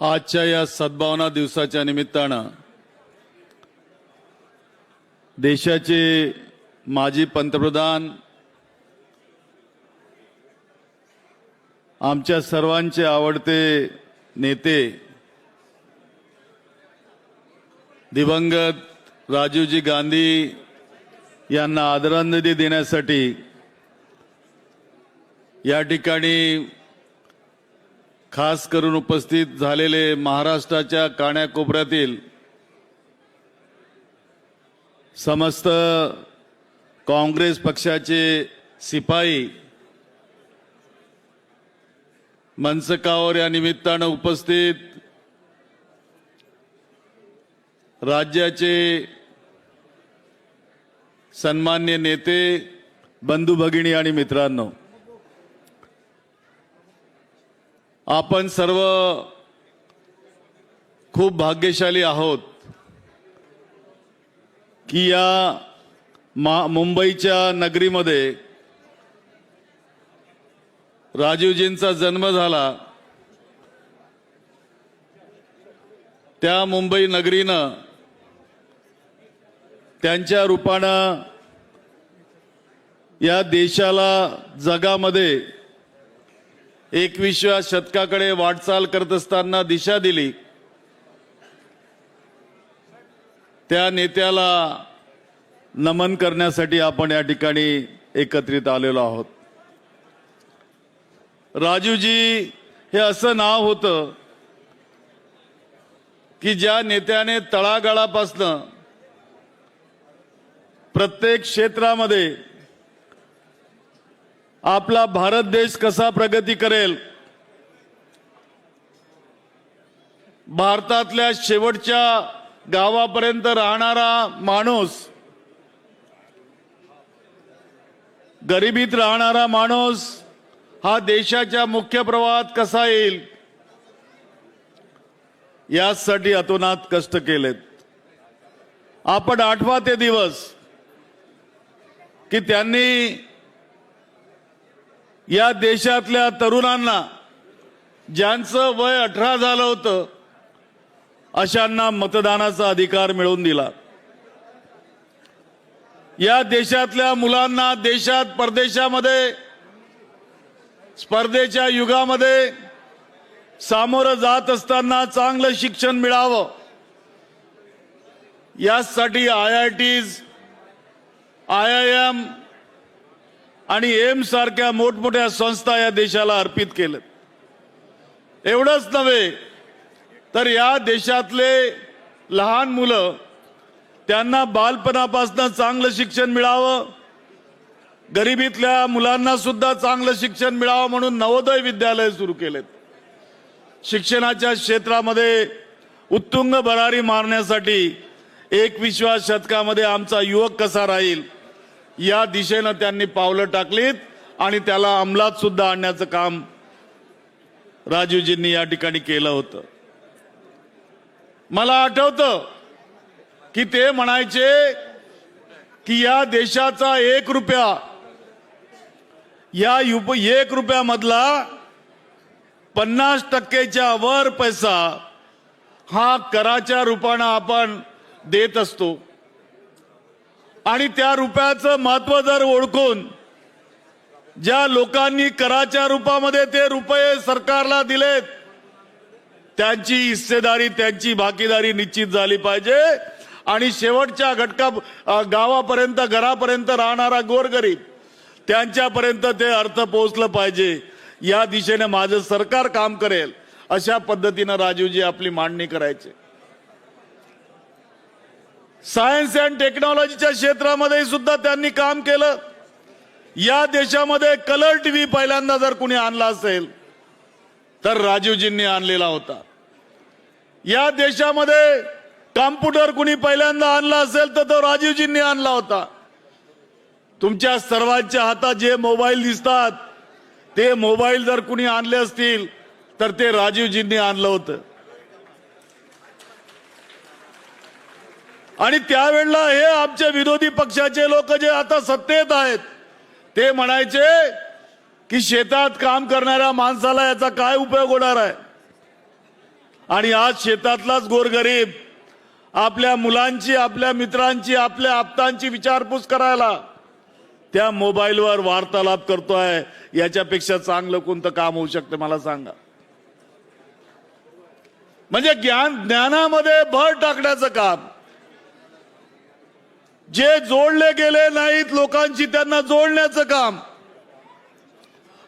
आजच्या या सद्भावना दिवसाच्या निमित्तानं देशाचे माजी पंतप्रधान आमच्या सर्वांचे आवडते नेते दिवंगत राजीवजी गांधी यांना आदरांजली देण्यासाठी या ठिकाणी खास करून उपस्थित झालेले महाराष्ट्राच्या काण्याकोपऱ्यातील समस्त काँग्रेस पक्षाचे सिपाई मनसकावर या निमित्तानं उपस्थित राज्याचे सन्मान्य नेते बंधू भगिनी आणि मित्रांनो आपण सर्व खूप भाग्यशाली आहोत की या मा मुंबईच्या नगरीमध्ये राजीवजींचा जन्म झाला. त्या मुंबई नगरीनं त्यांच्या रूपानं या देशाला जगामध्ये एकविसव्या शतकाकडे वाटचाल करत असताना दिशा दिली. त्या नेत्याला नमन करण्यासाठी आपण या ठिकाणी एकत्रित आलेलो आहोत. राजूजी हे असं नाव होतं की ज्या नेत्याने तळागाळापासनं प्रत्येक क्षेत्रामध्ये आपला भारत देश कसा प्रगती करेल? भारतातल्या शेवटच्या गावापर्यंत राहणारा माणूस गरिबीत राहणारा माणूस हा देशाच्या मुख्य प्रवाहात कसा येईल? यासाठी अतोनात कष्ट केलेत. आपण आठवा ते दिवस की त्यांनी या देशातल्या तरुणांना ज्यांचं वय अठरा झालं होतं अशांना मतदानाचा अधिकार मिळवून दिला. या देशातल्या मुलांना देशात परदेशामध्ये स्पर्धेच्या युगामध्ये सामोरं जात असताना चांगलं शिक्षण मिळावं. यासाठी I I Ts I I M आणि एम सारख्या मोठमोठ्या संस्था या देशाला अर्पित केलं. एवढंच नव्हे तर या देशातले लहान मुलं त्यांना बालपणापासून चांगलं शिक्षण मिळावं गरिबीतल्या मुलांना सुद्धा चांगलं शिक्षण मिळावं म्हणून नवोदय विद्यालय सुरू केलेत. शिक्षणाच्या क्षेत्रामध्ये उत्तुंग भरारी मारण्यासाठी एकविसव्या शतकामध्ये आमचा युवक कसा राहील? या दिशेनं त्यांनी पावलं टाकलीत आणि त्याला अंमलात सुद्धा आणण्याचं काम राजीवजींनी या ठिकाणी केलं होतं. मला आठवतं की ते म्हणायचे की या देशाचा एक रुपया या युप एक रुपयामधला पन्नास टक्केच्या वर पैसा हा कराच्या रूपानं आपण देत असतो. आणि त्या रुपयाचं महत्त्व जर ओळखून ज्या लोकांनी कराच्या रूपामध्ये ते रुपये सरकारला दिलेत त्यांची हिस्सेदारी त्यांची भागीदारी निश्चित झाली पाहिजे. आणि शेवटच्या घटका गावापर्यंत घरापर्यंत राहणारा गोरगरीब त्यांच्यापर्यंत ते अर्थ पोहोचलं पाहिजे. या दिशेने माझं सरकार काम करेल अशा पद्धतीनं राजीवजी आपली मांडणी करायची. सायन्स अँड टेक्नॉलॉजीच्या क्षेत्रामध्ये सुद्धा त्यांनी काम केलं. या देशामध्ये कलर टीव्ही पहिल्यांदा जर कुणी आणला असेल तर राजीवजींनी आणलेला होता. या देशामध्ये कॉम्प्युटर कुणी पहिल्यांदा आणला असेल तर तो राजीवजींनी आणला होता. तुमच्या सर्वांच्या हातात जे मोबाईल दिसतात ते मोबाईल जर कुणी आणले असतील तर ते राजीवजींनी आणलं होतं. आणि त्यावेळेला हे आमचे विरोधी पक्षाचे लोक जे आता सत्तेत आहेत ते म्हणायचे की शेतात काम करणाऱ्या माणसाला याचा काय उपयोग होणार आहे? आणि आज शेतातलाच गोरगरीब आपल्या मुलांची आपल्या मित्रांची आपल्या आप्तांची विचारपूस करायला त्या मोबाईलवर वार्तालाप करतोय. याच्यापेक्षा चांगलं कोणतं काम होऊ शकतं मला सांगा. म्हणजे ज्ञान ज्ञानामध्ये भर टाकण्याचं काम. जे जोडले गेले नाहीत लोकांशी त्यांना जोडण्याचं काम.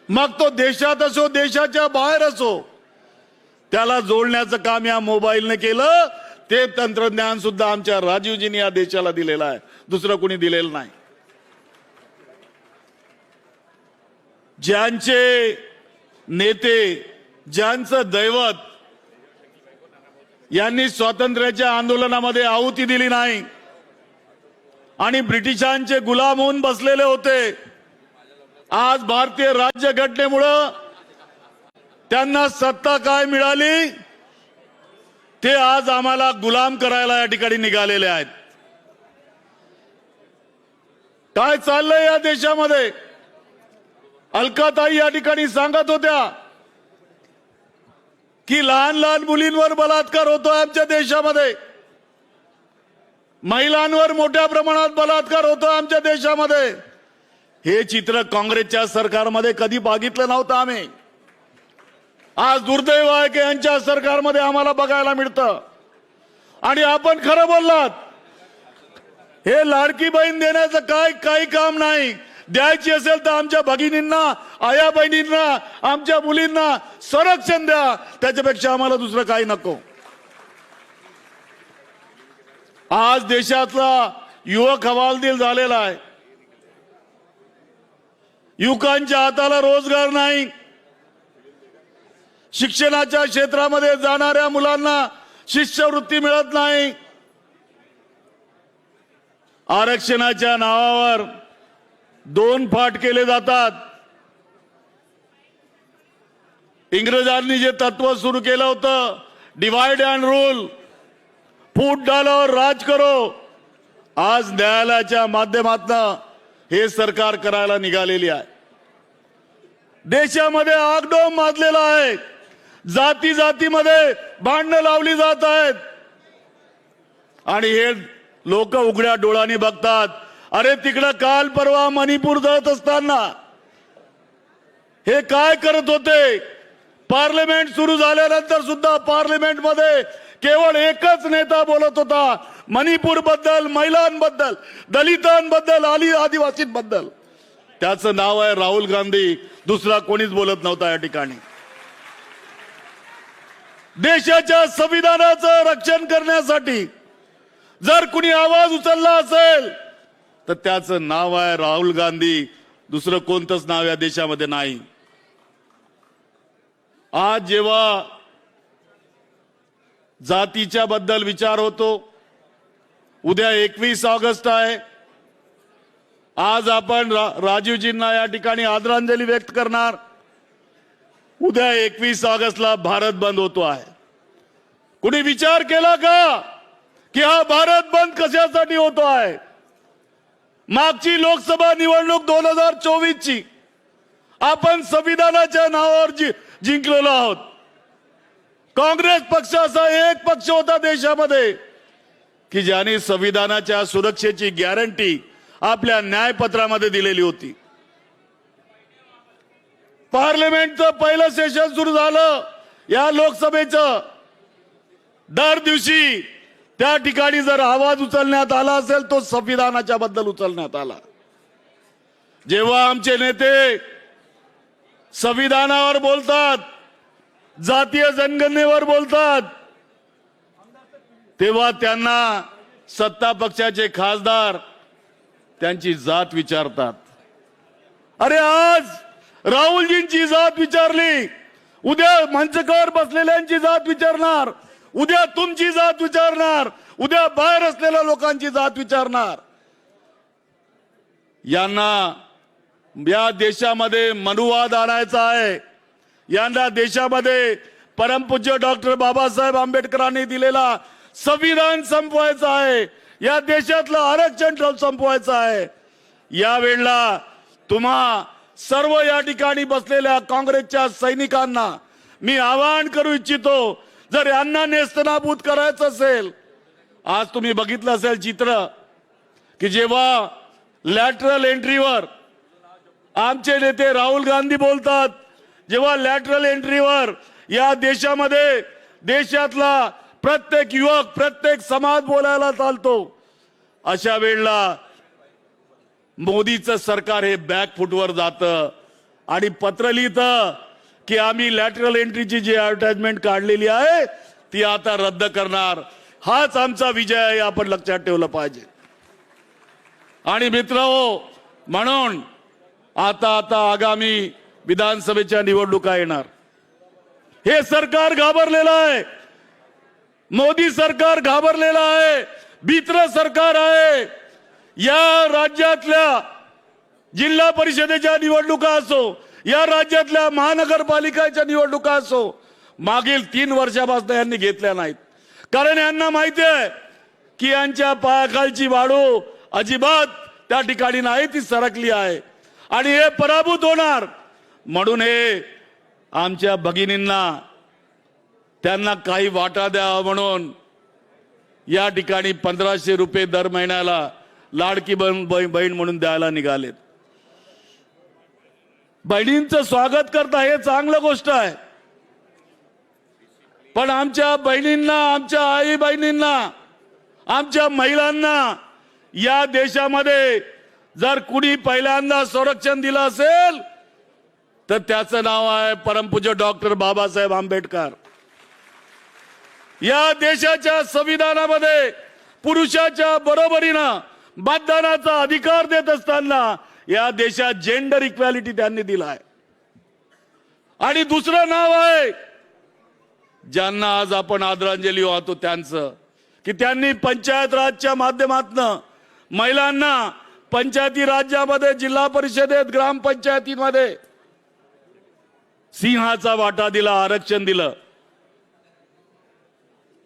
मग तो देशात असो देशाच्या बाहेर असो त्याला जोडण्याचं काम या मोबाईलने केलं. ते तंत्रज्ञान सुद्धा आमच्या राजीवजींनी या देशाला दिलेलं आहे. दुसरं कोणी दिलेलं नाही. ज्यांचे नेते ज्यांचं दैवत यांनी स्वातंत्र्याच्या आंदोलनामध्ये आहुती दिली नाही आणि ब्रिटिशांचे गुलाम होऊन बसलेले होते. आज भारतीय राज्य घटनेमुळं त्यांना सत्ता काय मिळाली? ते आज आम्हाला गुलाम करायला या ठिकाणी निघालेले आहेत. काय चाललंय या देशामध्ये? अलकाताई या ठिकाणी सांगत होत्या की लहान लहान मुलींवर बलात्कार होतोय आमच्या देशामध्ये. महिलांवर मोठ्या प्रमाणात बलात्कार होतो आमच्या देशामध्ये. हे चित्र काँग्रेसच्या सरकारमध्ये कधी बघितलं नव्हतं आम्ही. आज दुर्दैव आहे की यांच्या सरकारमध्ये आम्हाला बघायला मिळतं. आणि आपण खरं बोललात हे लाडकी बहीण देण्याचं काय काही काम नाही. द्यायची असेल तर आमच्या भगिनींना आया बहिणींना आमच्या मुलींना संरक्षण द्या. त्याच्यापेक्षा आम्हाला दुसरं काही नको. आज देशातला युवक हवालदिल झालेला आहे. युवकांच्या हाताला रोजगार नाही. शिक्षणाच्या क्षेत्रामध्ये जाणाऱ्या मुलांना शिष्यवृत्ती मिळत नाही. आरक्षणाच्या नावावर दोन फाट केले जातात. इंग्रजांनी जे तत्व सुरू केलं होतं डिवाइड अँड रूल फूट डालो राज करो. आज न्यायालयाच्या माध्यमातून हे सरकार करायला निघालेली आहे. देशामध्ये आगडोम माजलेला आहे. जाती जातीमध्ये भांडणं लावली जात आहेत. आणि हे लोक उघड्या डोळ्यांनी बघतात. अरे तिकडं काल परवा मणिपूर जात असताना हे काय करत होते? पार्लमेंट सुरू झाल्यानंतर सुद्धा पार्लिमेंटमध्ये केवळ एकच नेता बोलत होता. मणिपूरबद्दल महिलांबद्दल दलितांबद्दल आली आदिवासींबद्दल. त्याचं नाव आहे राहुल गांधी. दुसरा कोणीच बोलत नव्हता या ठिकाणी. देशाच्या संविधानाचं रक्षण करण्यासाठी जर कुणी आवाज उचलला असेल तर त्याचं नाव आहे राहुल गांधी. दुसरं कोणतंच नाव या देशामध्ये नाही. आज जेव्हा जातीच्या बद्दल विचार होतो. उद्या एकवीस ऑगस्ट आहे. आज आपण रा, राजीवजींना या ठिकाणी आदरांजली व्यक्त करणार. उद्या एकवीस ऑगस्टला भारत बंद होतो आहे. कुणी विचार केला का? की हा भारत बंद कशासाठी होतो आहे? मागची लोकसभा निवडणूक दोन हजार चोवीस ची आपण संविधानाच्या नावावर जि जिंकलेलो आहोत. काँग्रेस पक्ष असा एक पक्ष होता देशामध्ये की ज्याने संविधानाच्या सुरक्षेची गॅरंटी आपल्या न्यायपत्रामध्ये दिलेली होती. पार्लमेंटचं पहिलं सेशन सुरू झालं. या लोकसभेचं दर दिवशी त्या ठिकाणी जर आवाज उचलण्यात आला असेल तो संविधानाच्या बद्दल उचलण्यात आला. जेव्हा आमचे नेते संविधानावर बोलतात जातीय जनगणनेवर बोलतात. तेव्हा त्यांना सत्ता पक्षाचे खासदार त्यांची जात विचारतात. अरे आज राहुलजींची जात विचारली. उद्या मंचकावर बसलेल्यांची जात विचारणार. उद्या तुमची जात विचारणार. उद्या बाहेर असलेल्या लोकांची जात विचारणार. यांना या देशामध्ये मनुवाद आणायचा आहे. यांना देशामध्ये परमपूज्य डॉक्टर बाबासाहेब आंबेडकरांनी दिलेला संविधान संपवायचं आहे. या देशातलं आरक्षण संपवायचं आहे. या वेळेला तुम्हा सर्व या ठिकाणी बसलेल्या काँग्रेसच्या सैनिकांना मी आवाहन करू इच्छितो जर यांना नेस्तनाबूत करायचं असेल आज तुम्ही बघितलं असेल चित्र की जेव्हा लॅटरल एंट्रीवर आमचे नेते राहुल गांधी बोलतात जेव्हा लॅटरल एंट्रीवर या देशामध्ये देशातला प्रत्येक युवक प्रत्येक समाज बोलायला चालतो अशा वेळेला मोदीचं सरकार हे बॅकफुटवर जातं. आणि पत्र लिहितं की आम्ही लॅटरल एंट्रीची जी ॲडव्हर्टाइजमेंट काढलेली आहे ती आता रद्द करणार. हाच आमचा विजय आहे आपण लक्षात ठेवलं पाहिजे. आणि मित्र म्हणून आता आता आगामी विधानसभेच्या निवडणुका येणार. हे सरकार घाबरलेलं आहे. मोदी सरकार घाबरलेलं आहे. भित्र सरकार आहे. या राज्यातल्या जिल्हा परिषदेच्या निवडणुका असो या राज्यातल्या महानगरपालिकाच्या निवडणुका असो मागील तीन वर्षापासून यांनी घेतल्या नाहीत. कारण यांना माहिती आहे की यांच्या पायाखालची वाढू अजिबात त्या ठिकाणी नाही ती सरकली आहे. आणि हे पराभूत होणार. म्हणून हे आमच्या भगिनींना त्यांना काही वाटा द्यावा म्हणून या ठिकाणी पंधराशे रुपये दर महिन्याला लाडकी बहीण बहीण म्हणून द्यायला निघालेत. बहिणींचं स्वागत करता हे चांगलं गोष्ट आहे. पण आमच्या बहिणींना आमच्या आई बहिणींना आमच्या महिलांना या देशामध्ये जर कुणी पहिल्यांदा संरक्षण दिलं असेल तर त्याचं नाव आहे परमपूज्य डॉक्टर बाबासाहेब आंबेडकर. या देशाच्या संविधानामध्ये पुरुषाच्या बरोबरीनं मतदानाचा अधिकार देत असताना या देशात जेंडर इक्वॅलिटी त्यांनी दिला आहे. आणि दुसरं नाव आहे ज्यांना आज आपण आदरांजली वाहतो त्यांचं की त्यांनी पंचायत राजच्या माध्यमातनं महिलांना पंचायती राज्यामध्ये जिल्हा परिषदेत ग्रामपंचायतीमध्ये सिंहाचा वाटा दिला आरक्षण दिलं.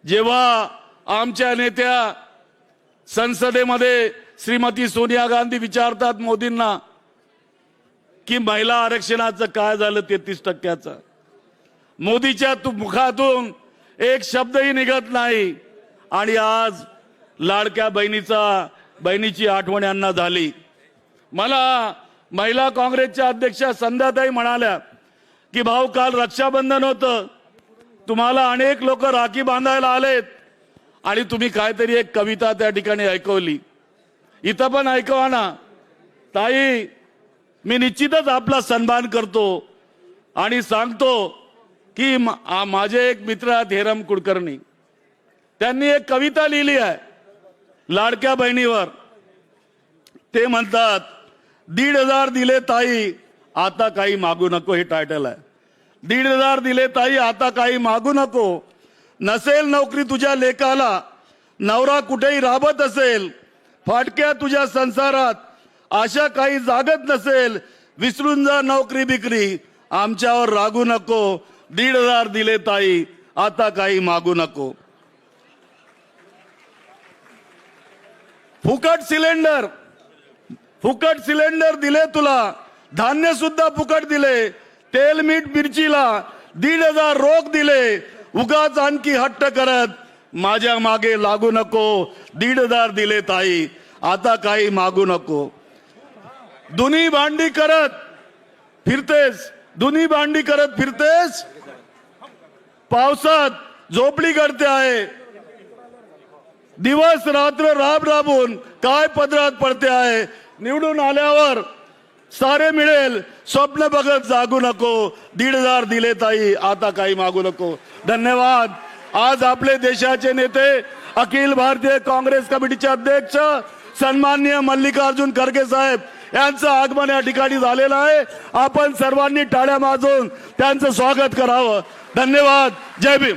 जेव्हा आमच्या नेत्या संसदेमध्ये श्रीमती सोनिया गांधी विचारतात मोदींना की महिला आरक्षणाचं काय झालं तेहतीस टक्क्याचं? मोदीच्या मुखातून एक शब्दही निघत नाही. आणि आज लाडक्या बहिणीचा बहिणीची आठवण यांना झाली. मला महिला काँग्रेसच्या अध्यक्षा संध्याताई म्हणाल्या की भाऊ काल रक्षाबंधन होतं. तुम्हाला अनेक लोक राखी बांधायला आलेत. आणि तुम्ही काहीतरी एक कविता त्या ठिकाणी ऐकवली. इथं पण ऐकवा ना. ताई मी निश्चितच आपला सन्मान करतो. आणि सांगतो की माझे एक मित्र आहेत हेरम कुलकर्णी त्यांनी एक कविता लिहिली आहे लाडक्या बहिणीवर. ते म्हणतात दीड हजार दिले ताई आता काही मागू नको हे टायटल आहे. दीड हजार दिले ताई आता काही मागू नको. नसेल नोकरी तुझ्या लेखाला नवरा कुठेही राबत असेल फाटक्या तुझ्या संसारात अशा काही जागत नसेल विसरून जा नोकरी बिकरी. आमच्यावर रागू नको. दीड हजार दिले ताई आता काही मागू नको. फुकट सिलेंडर फुकट सिलेंडर दिले तुला. धान्य सुद्धा फुकट दिले. तेल मीठ मिरचीला दीड हजार रोख दिले. उगाच आणखी हट्ट करत माझ्या मागे लागू नको. दीड हजार दिले ताई. आता काही मागू नको. दुनी भांडी करत फिरतेस. दुनी भांडी करत फिरतेस. पावसात झोपडी करते आहे. दिवस रात्र राब राबून काय पदरात पडते आहे. निवडून आल्यावर सारे मिळेल. स्वप्न बघत जागू नको. दीड हजार दिले ताई आता काही मागू नको. धन्यवाद. आज आपले देशाचे नेते अखिल भारतीय काँग्रेस कमिटीचे अध्यक्ष सन्माननीय मल्लिकार्जुन खरगे साहेब यांचं आगमन या ठिकाणी झालेलं आहे. आपण सर्वांनी टाळ्या माजून त्यांचं स्वागत करावं. धन्यवाद. जय भीम.